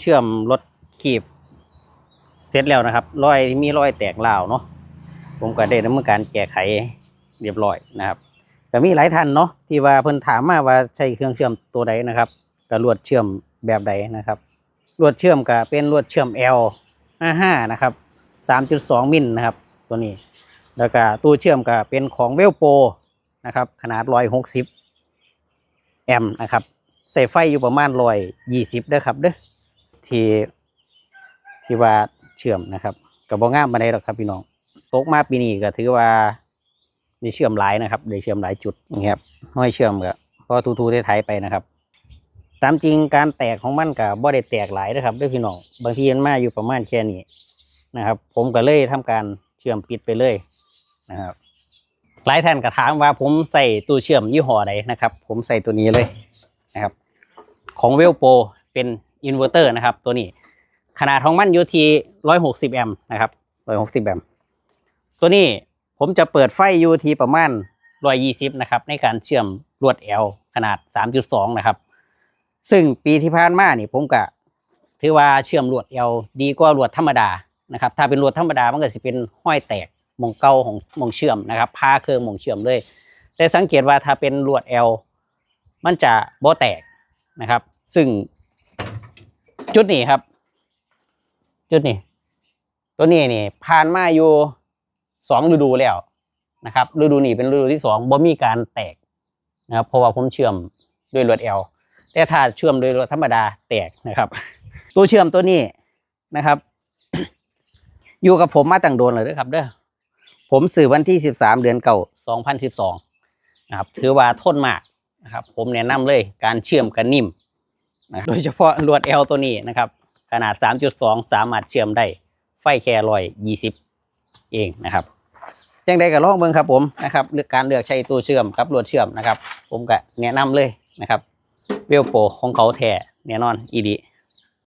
เชื่อมรถขีบเสร็จแล้วนะครับรอยมีรอยแตกเหล่าเนาะผมก็ได้ดำเนินการแก้ไขเรียบร้อยนะครับก็มีหลายท่านเนาะที่ว่าเพิ่นถามมาว่าใช้เครื่องเชื่อมตัวใดนะครับก็ลวดเชื่อมแบบใดนะครับลวดเชื่อมก็เป็นลวดเชื่อม L 55นะครับ3.2มิลนะครับตัวนี้ แล้วก็ตู้เชื่อมก็เป็นของเวลโปนะครับขนาด 160 แอมป์นะครับใส่ไฟอยู่ประมาณ120ด้อครับเด้อ ที่ที่ว่าเชื่อมนะครับกับบ่งามมาได้หรอกครับพี่น้องตกมาปีนี้ก็ถือว่าได้เชื่อมหลายนะครับได้เชื่อมหลายจุดนี่ครับห้อยเชื่อมก็พอทูๆได้ไทยไปนะครับตามจริงการแตกของมันกับบ่ได้แตกหลายนะครับเด้วยพี่น้องบางทีมันมาอยู่ประมาณแค่นี้นะครับ ผมก็เลยทำการเชื่อมปิดไปเลยนะครับหลายท่านก็ถามว่าผมใส่ตู้เชื่อมยี่ห้อใดนะครับ ผมใส่ตัวนี้เลยนะครับ ของเวลโปเป็น อินเวอร์เตอร์นะครับ ตัวนี้ ขนาดของมันอยู่ที่ร้อยหกสิบแอมป์นะครับร้อยหกสิบแอมป์ตัวนี้ผมจะเปิดไฟอยู่ที่ประมาณร้อยยี่สิบนะครับ ในการเชื่อมลวด L ขนาดสามจุดสองนะครับ ซึ่งปีที่ผ่านมานี่ผมก็ถือว่าเชื่อมลวด L ดีกว่าลวดธรรมดานะครับ ถ้าเป็นลวดธรรมดามันก็จะเป็นห้อยแตกมงเกาของมงเชื่อมนะครับพาเครื่องมงเชื่อมเลย แต่สังเกตว่าถ้าเป็นลวด L มันจะบ่แตกนะครับ ซึ่ง จุดนี้ครับ จุดนี้ ตัวนี้นี่ผ่านมาอยู่สองฤดูแล้วนะครับฤดูนี้เป็นฤดูที่สองบ่มีการแตกนะครับเพราะว่าผมเชื่อมด้วยลวด L แต่ถ้าเชื่อมโดยรถธรรมดาแตกนะครับ ตัวเชื่อมตัวนี้นะครับ อยู่กับผมมาตั้งโดนเลยเด้อครับ เด้อผมสื่อวันที่สิบสามเดือนเก่าสองพันสิบสองนะครับ ถือว่าทนมากนะครับ ผมแนะนำเลยการเชื่อมกันนิ่ม นะโดยเฉพาะลวด L ตัวนี้นะครับ ขนาด 3.2 สามารถเชื่อมได้ไฟแค่ร้อยยี่สิบเองนะครับยังไดก็ลองเบิ่งครับผมนะครับเลือกการเลือกใช้ตัวเชื่อมครับลวดเชื่อมนะครับ ผมก็แนะนำเลยนะครับเวลโปของเขาแท้แน่นอนอีดี